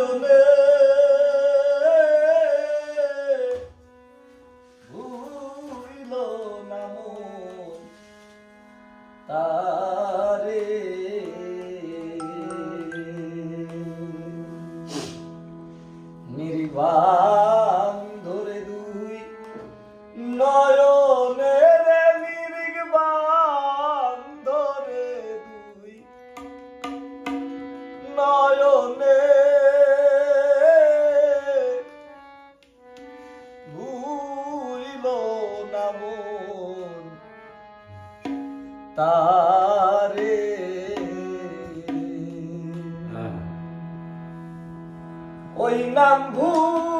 নয়নে ভুইল না তারে। নির্বাণ না তারে ওই নাম ভুল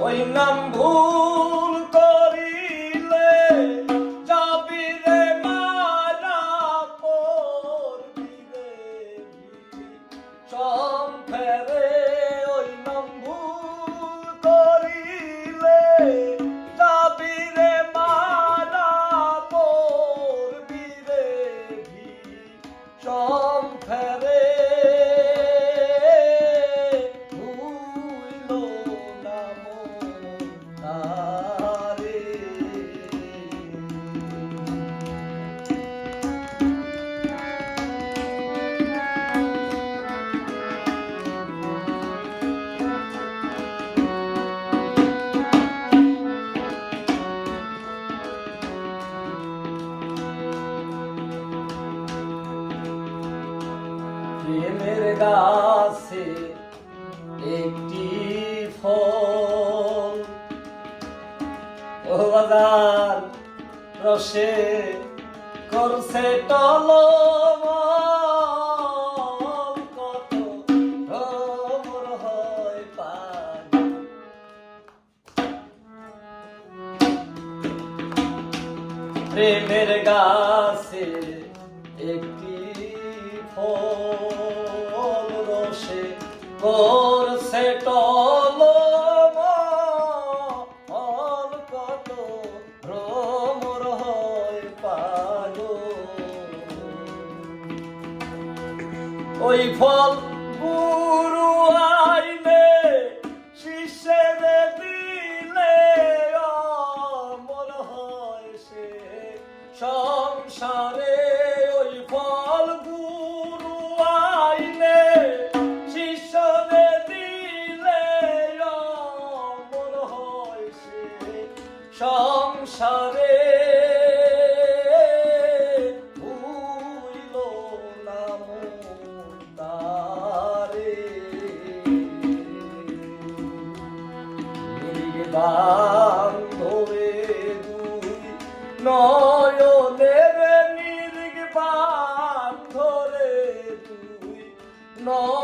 ওই নাম ভুল। প্রেমের গাছে একটি ফল। ও বাজার রসে করছে টল প্রেমের গাছে একটি ফল রসে করছে টল হয় ওই ফল গুরু ধরে দুই নয়নের নির্বাণ ধরে দুই নয়